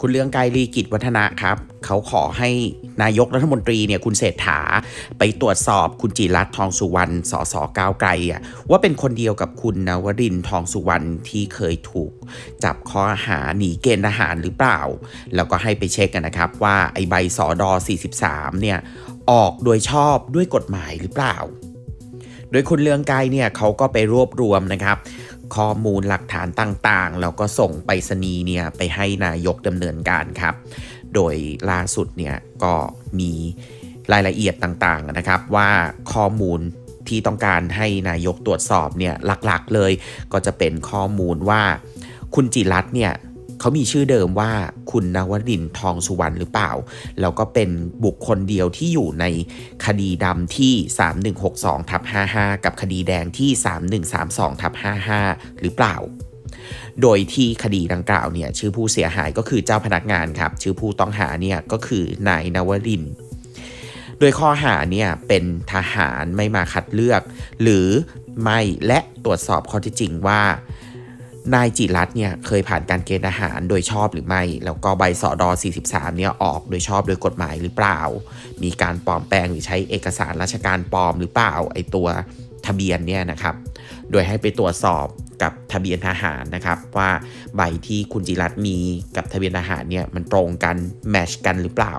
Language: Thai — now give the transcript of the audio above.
คุณเลืองไกรลีกิจวัฒนะครับ เขาขอให้นายกรัฐมนตรีเนี่ยคุณเศรษฐา ไปตรวจสอบคุณจิรัตทองสุวรรณสสก้าวไกลอะว่าเป็นคนเดียวกับคุณนวรินทร์ทองสุวรรณที่เคยถูก จับข้อหาหนีเกณฑ์ทหารหรือเปล่า แล้วก็ให้ไปเช็คกันนะครับ ว่าไอใบสอดอ43 เนี่ยออกโดยชอบด้วยกฎหมายหรือเปล่า โดยคุณเลืองไกรเนี่ยเขาก็ไปรวบรวมนะครับ ข้อมูลหลักฐานต่างๆ แล้วก็ส่งไปรษณีย์เนี่ยไปให้นายกดำเนินการครับ โดยล่าสุดเนี่ยก็มีรายละเอียดต่างๆนะครับว่าข้อมูลที่ต้องการให้นายกตรวจสอบเนี่ยหลักๆเลยก็จะเป็นข้อมูลว่าคุณจิรัตเนี่ย เขามีชื่อเดิมว่าคุณนวรินทองสุวรรณหรือเปล่า แล้วก็เป็นบุคคลเดียวที่อยู่ในคดีดำที่ 3162ทับ55 กับคดีแดงที่ 3132ทับ55 หรือเปล่า โดยที่คดีดังกล่าวเนี่ยชื่อผู้เสียหายก็คือเจ้าพนักงานครับ ชื่อผู้ต้องหาเนี่ยก็คือนายนวรินโดยข้อหาเนี่ยเป็นทหารไม่มาคัดเลือก หรือไม่และตรวจสอบข้อเที่จริงว่า นายจิรัตเนี่ยเคยผ่านการเกณฑ์ทหารโดยชอบหรือไม่ แล้วก็ใบสอดอ43 เนี่ยออกโดยชอบโดยกฎหมายหรือเปล่า มีการปลอมแปลงหรือใช้เอกสารราชการปลอมหรือเปล่าไอตัวทะเบียนเนี่ยนะครับ โดยให้ไปตรวจสอบกับทะเบียนทหารนะครับว่าใบที่คุณจิรัตมีกับทะเบียนทหารเนี่ยมันตรงกันแมชกันหรือเปล่า